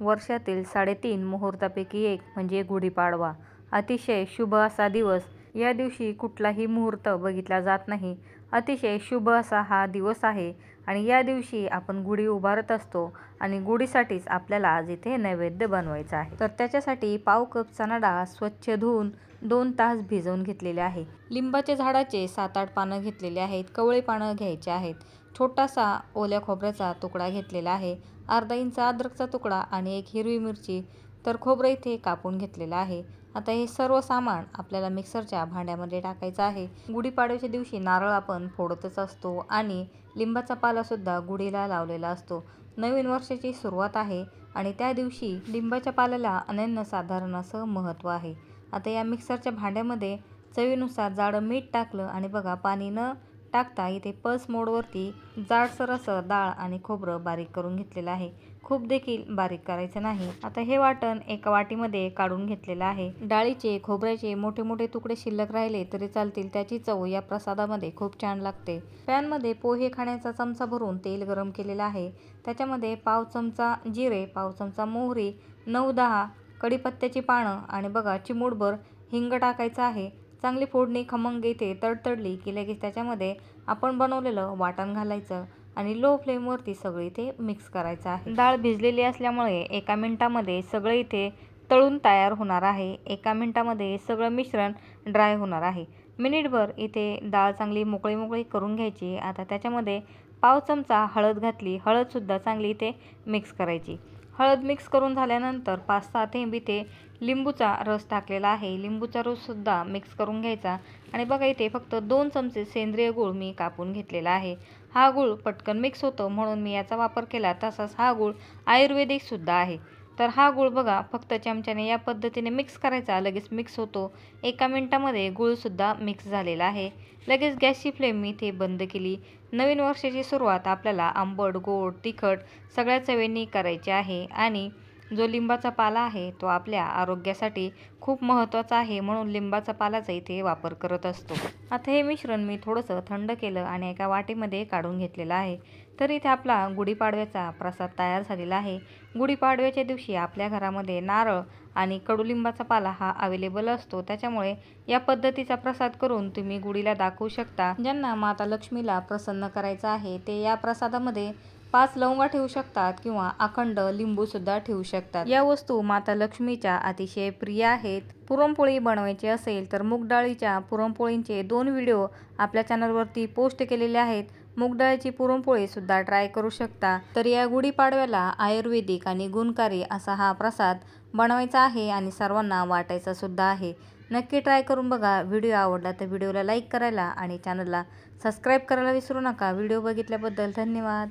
वर्षातील साडेतीन मुहूर्तापैकी एक म्हणजे गुढीपाडवा. अतिशय शुभ असा दिवस. या दिवशी कुठलाही मुहूर्त बघितला जात नाही. अतिशय शुभ असा हा दिवस आहे आणि या दिवशी आपण गुढी उभारत असतो आणि गुढीसाठीच आपल्याला आज इथे नैवेद्य बनवायचा आहे. तर त्याच्यासाठी पाव कप चणाडा स्वच्छ धुवून दोन तास भिजवून घेतलेले आहे. लिंबाच्या झाडाचे सात आठ पानं घेतलेले आहेत. कवळे पानं घ्यायचे आहेत. छोटासा ओल्या खोबऱ्याचा तुकडा घेतलेला आहे. अर्धा इंच अद्रकचा तुकडा आणि एक हिरवी मिरची तर खोबरं इथे कापून घेतलेलं आहे. आता हे सर्व सामान आपल्याला मिक्सरच्या भांड्यामध्ये टाकायचं आहे. गुढीपाडव्याच्या दिवशी नारळ आपण फोडतच असतो आणि लिंबाचा पालासुद्धा गुढीला लावलेला असतो. नवीन वर्षाची सुरुवात आहे आणि त्या दिवशी लिंबाच्या पाल्याला अनन्यसाधारण असं महत्त्व आहे. आता या मिक्सरच्या भांड्यामध्ये चवीनुसार जाडं मीठ टाकलं आणि बघा पाणी न टाकता इथे पल्स मोडवरती जाडसर असं डाळ आणि खोबरं बारीक करून घेतलेलं आहे. खूप देखील बारीक करायचं नाही. आता हे वाटण एका वाटीमध्ये काढून घेतलेलं आहे. डाळीचे, खोबऱ्याचे मोठे मोठे तुकडे शिल्लक राहिले तरी चालतील. त्याची चव या प्रसादामध्ये खूप छान लागते. पॅनमध्ये पोहे खाण्याचा चमचा भरून तेल गरम केलेलं आहे. त्याच्यामध्ये पाव चमचा जिरे, पाव चमचा मोहरी, नऊ दहा कढीपत्त्याची पानं आणि बघा चिमूडभर हिंग टाकायचं आहे. चांगली फोडणी खमंग इथे तडतडली की लगेच त्याच्यामध्ये आपण बनवलेलं वाटण घालायचं आणि लो फ्लेमवरती सगळं इथे मिक्स करायचं आहे. डाळ भिजलेली असल्यामुळे एका मिनटामध्ये सगळं इथे तळून तयार होणार आहे. एका मिनटामध्ये सगळं मिश्रण ड्राय होणार आहे. मिनिटभर इथे डाळ चांगली मोकळी मोकळी करून घ्यायची. आता त्याच्यामध्ये पाव चमचा हळद घातली. हळदसुद्धा चांगली इथे मिक्स करायची. हळद मिक्स करून झाल्यानंतर पाच सहा थेंब इथे लिंबूचा रस टाकलेला आहे. लिंबूचा रससुद्धा मिक्स करून घ्यायचा आणि बघा इथे फक्त दोन चमचे सेंद्रिय गूळ मी कापून घेतलेला आहे. हा गूळ पटकन मिक्स होतो म्हणून मी याचा वापर केला. तसाच हा गूळ आयुर्वेदिकसुद्धा आहे. तर हा गूळ बघा फक्त चमच्याने या पद्धतीने मिक्स करायचा. लगेच मिक्स होतो. एका मिनटामध्ये गूळसुद्धा मिक्स झालेला आहे. लगेच गॅसची फ्लेम मी इथे बंद केली. नवीन वर्षाची सुरुवात आपल्याला आंबट, गोड, तिखट सगळ्या चवींनी करायची आहे आणि जो लिंबाचा पाला आहे तो आपल्या आरोग्यासाठी खूप महत्त्वाचा आहे म्हणून लिंबाचा पालाचा इथे वापर करत असतो. आता हे मिश्रण मी थोडंसं थंड केलं आणि एका वाटीमध्ये काढून घेतलेलं आहे. तर इथे आपला गुढीपाडव्याचा प्रसाद तयार झालेला आहे. गुढीपाडव्याच्या दिवशी आपल्या घरामध्ये नारळ आणि कडुलिंबाचा पाला हा अवेलेबल असतो. त्याच्यामुळे या पद्धतीचा प्रसाद करून तुम्ही गुढीला दाखवू शकता. ज्यांना माता लक्ष्मीला प्रसन्न करायचं आहे ते या प्रसादामध्ये पाच लवंगा ठेवू शकतात किंवा अखंड लिंबूसुद्धा ठेवू शकतात. या वस्तू माता लक्ष्मीच्या अतिशय प्रिय आहेत. पुरणपोळी बनवायची असेल तर मूगडाळीच्या पुरणपोळींचे दोन व्हिडिओ आपल्या चॅनलवरती पोस्ट केलेले आहेत. मुगडाळीची पुरणपोळी पुरणपोळीसुद्धा ट्राय करू शकता. तर या गुढीपाडव्याला आयुर्वेदिक आणि गुणकारी असा हा प्रसाद बनवायचा आहे आणि सर्वांना वाटायचा सुद्धा आहे. नक्की ट्राय करून बघा. व्हिडिओ आवडला तर व्हिडिओला लाईक करायला आणि चॅनलला सबस्क्राईब करायला विसरू नका. व्हिडिओ बघितल्याबद्दल धन्यवाद.